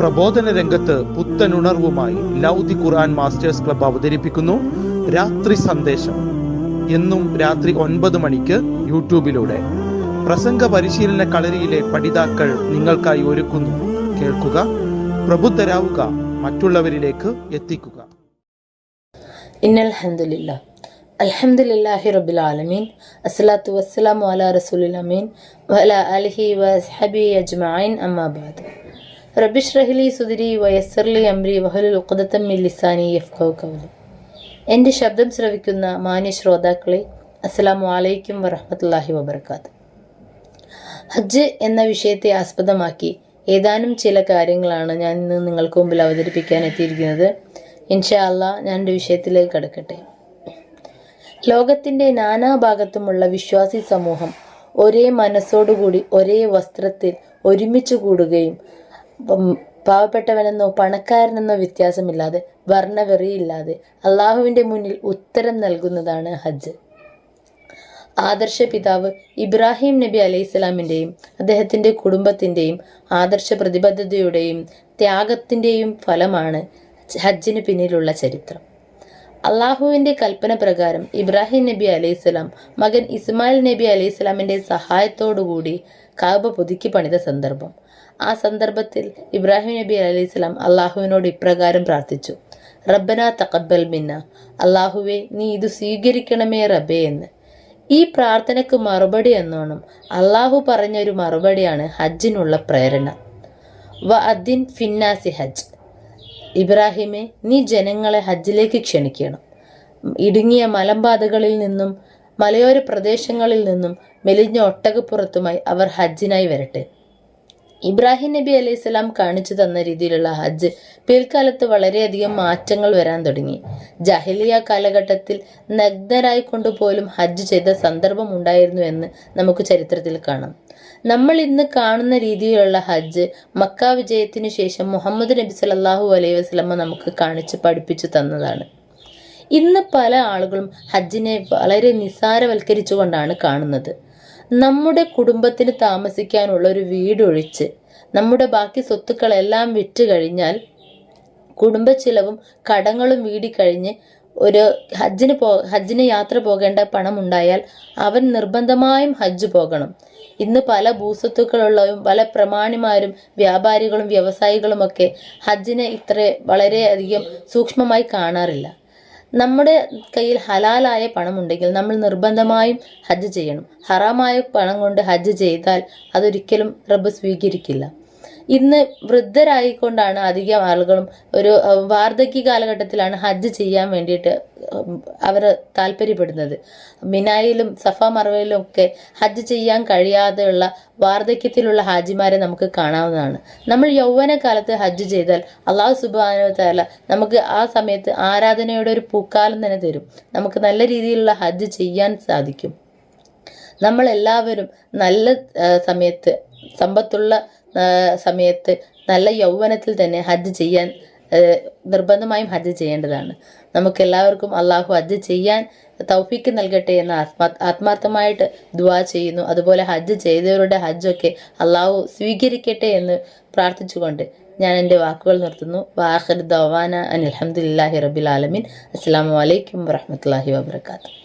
പ്രബോധന രംഗത്ത് പുത്തനുണർവുമായി ലൗദി ഖുർആൻ masters club അവതരിപ്പിക്കുന്നു. രാത്രി സന്ദേശം. എന്നും രാത്രി ഒൻപത് മണിക്ക് യൂട്യൂബിലൂടെ. പ്രസംഗ പരിശീലന കളരിയിലെ പഠിതാക്കൾ നിങ്ങൾക്കായി ഒരുക്കുന്നു. കേൾക്കുക പ്രബുദ്ധരാവുക മറ്റുള്ളവരിലേക്ക് എത്തിക്കുക. ഇന്നൽഹന്ദില്ല അൽഹംദുലില്ലാഹി റബ്ബിൽ ആലമീൻ. അസ്സലാത്തു വസ്സലാമു അലാ റസൂലിൽ അമീൻ. വഅല വസ്ഹബി അജ്മഈൻ അമ്മാബാദ് റബ്ബി സുതിരി വയസ്സർലി അംരി വഹലുൽ ഉഖദത്തം മില്ലിസാനി എഫ് കൗകൗലി എന്റെ ശബ്ദം ശ്രവിക്കുന്ന മാന്യ ശ്രോതാക്കളെ അസ്സാം അലൈക്കും വറഹമത്തല്ലാഹി വബർക്കാത്ത് ഹജ്ജ് എന്ന വിഷയത്തെ ആസ്പദമാക്കി ഏതാനും ചില കാര്യങ്ങളാണ് ഞാൻ ഇന്ന് നിങ്ങൾക്ക് മുമ്പിൽ അവതരിപ്പിക്കാൻ എത്തിയിരിക്കുന്നത്. ഇൻഷാ അല്ലാ ഞാൻ എന്റെ വിഷയത്തിലേക്ക് കടക്കട്ടെ. ലോകത്തിന്റെ നാനാഭാഗത്തുമുള്ള വിശ്വാസി സമൂഹം ഒരേ മനസ്സോടുകൂടി ഒരേ വസ്ത്രത്തിൽ ഒരുമിച്ച് കൂടുകയും പാവപ്പെട്ടവനെന്നോ പണക്കാരനെന്നോ വ്യത്യാസമില്ലാതെ വർണവെറിയില്ലാതെ അള്ളാഹുവിന്റെ മുന്നിൽ ഉത്തരം നൽകുന്നതാണ് ഹജ്ജ്. ആദർശ പിതാവ് ഇബ്രാഹിം നബി അലൈഹി സ്വലാമിന്റെയും അദ്ദേഹത്തിന്റെ കുടുംബത്തിന്റെയും ആദർശ പ്രതിബദ്ധതയുടെയും ത്യാഗത്തിന്റെയും ഫലമാണ് ഹജ്ജിന് പിന്നിലുള്ള ചരിത്രം. അള്ളാഹുവിന്റെ കൽപ്പന പ്രകാരം ഇബ്രാഹിം നബി അലൈഹിസ്സലാം മകൻ ഇസ്മായിൽ നബി അലൈഹിസ്സലാമിന്റെ സഹായത്തോടുകൂടി കാബ പുതുക്കി പണിത സന്ദർഭം. ആ സന്ദർഭത്തിൽ ഇബ്രാഹിം നബി അലൈഹിസ്സലാം അള്ളാഹുവിനോട് ഇപ്രകാരം പ്രാർത്ഥിച്ചു. റബ്ബന തക്കബൽ മിന്ന. അള്ളാഹുവെ നീ ഇത് സ്വീകരിക്കണമേ റബ്ബേ എന്ന്. ഈ പ്രാർത്ഥനയ്ക്ക് മറുപടി എന്നോണം അള്ളാഹു പറഞ്ഞൊരു മറുപടിയാണ് ഹജ്ജിനുള്ള പ്രേരണ. വ അദ്ദിൻ ഫിന്നാസി ഹജ്ജ്. ഇബ്രാഹിമെ നീ ജനങ്ങളെ ഹജ്ജിലേക്ക് ക്ഷണിക്കണം. ഇടുങ്ങിയ മലമ്പാതകളിൽ നിന്നും മലയോര പ്രദേശങ്ങളിൽ നിന്നും മെലിഞ്ഞ ഒട്ടകപ്പുറത്തുമായി അവർ ഹജ്ജിനായി വരട്ടെ. ഇബ്രാഹിം നബി അലൈഹി സ്വലാം കാണിച്ചു തന്ന രീതിയിലുള്ള ഹജ്ജ് പിൽക്കാലത്ത് വളരെയധികം മാറ്റങ്ങൾ വരാൻ തുടങ്ങി. ജഹലിയ കാലഘട്ടത്തിൽ നഗ്നരായി കൊണ്ടുപോലും ഹജ്ജ് ചെയ്ത സന്ദർഭം ഉണ്ടായിരുന്നു എന്ന് നമുക്ക് ചരിത്രത്തിൽ കാണാം. നമ്മൾ ഇന്ന് കാണുന്ന രീതിയിലുള്ള ഹജ്ജ് മക്ക വിജയത്തിന് ശേഷം മുഹമ്മദ് നബി സല്ലല്ലാഹു അലൈഹി വസല്ലമ നമുക്ക് കാണിച്ച് പഠിപ്പിച്ചു തന്നതാണ്. ഇന്ന് പല ആളുകളും ഹജ്ജിനെ വളരെ നിസ്സാരവൽക്കരിച്ചുകൊണ്ടാണ് കാണുന്നത്. നമ്മുടെ കുടുംബത്തിന് താമസിക്കാനുള്ള ഒരു വീടൊഴിച്ച് നമ്മുടെ ബാക്കി സ്വത്തുക്കളെല്ലാം വിറ്റ് കഴിഞ്ഞാൽ കുടുംബ ചിലവും കടങ്ങളും വീടിക്കഴിഞ്ഞ് ഒരു ഹജ്ജിന് പോ ഹജ്ജിന് യാത്ര പോകേണ്ട പണം ഉണ്ടായാൽ അവൻ നിർബന്ധമായും ഹജ്ജ് പോകണം. ഇന്ന് പല ഭൂസ്വത്തുക്കളുള്ളവരും പല പ്രമാണിമാരും വ്യാപാരികളും വ്യവസായികളുമൊക്കെ ഹജ്ജിനെ ഇത്ര വളരെയധികം സൂക്ഷ്മമായി കാണാറില്ല. നമ്മുടെ കയ്യിൽ ഹലാലായ പണമുണ്ടെങ്കിൽ നമ്മൾ നിർബന്ധമായും ഹജ്ജ് ചെയ്യണം. ഹറാമായ പണം കൊണ്ട് ഹജ്ജ് ചെയ്താൽ അതൊരിക്കലും റബ്ബ് സ്വീകരിക്കില്ല. ഇന്ന് വൃദ്ധരായിക്കൊണ്ടാണ് അധികം ആളുകളും ഒരു വാർദ്ധക്യ കാലഘട്ടത്തിലാണ് ഹജ്ജ് ചെയ്യാൻ വേണ്ടിയിട്ട് അവർ താല്പര്യപ്പെടുന്നത്. മിനായിലും സഫ മറവയിലും ഒക്കെ ഹജ്ജ് ചെയ്യാൻ കഴിയാതെയുള്ള വാർദ്ധക്യത്തിലുള്ള ഹാജിമാരെ നമുക്ക് കാണാവുന്നതാണ്. നമ്മൾ യൗവന കാലത്ത് ഹജ്ജ് ചെയ്താൽ അള്ളാഹു സുബാനോ നമുക്ക് ആ സമയത്ത് ആരാധനയുടെ ഒരു പൂക്കാലം തന്നെ തരും. നമുക്ക് നല്ല രീതിയിലുള്ള ഹജ്ജ് ചെയ്യാൻ സാധിക്കും. നമ്മൾ എല്ലാവരും നല്ല സമയത്ത് സമ്പത്തുള്ള സമയത്ത് നല്ല യൗവനത്തിൽ തന്നെ ഹജ്ജ് ചെയ്യാൻ നിർബന്ധമായും ഹജ്ജ് ചെയ്യേണ്ടതാണ്. നമുക്ക് എല്ലാവർക്കും അള്ളാഹു ഹജ്ജ് ചെയ്യാൻ തൗഫീക്ക് നൽകട്ടെ എന്ന് ആത്മാ ആത്മാർത്ഥമായിട്ട് ദുവാ ചെയ്യുന്നു. അതുപോലെ ഹജ്ജ് ചെയ്തവരുടെ ഹജ്ജൊക്കെ അള്ളാഹു സ്വീകരിക്കട്ടെ എന്ന് പ്രാർത്ഥിച്ചുകൊണ്ട് ഞാൻ എന്റെ വാക്കുകൾ നിർത്തുന്നു. വാഹിർ ദവാന അൻ അലഹമുല്ലാഹി റബിൽ ആലമീൻ. അസ്സാം വലൈക്കും വാഹമത്തല്ലാഹി വാബർക്കാത്തു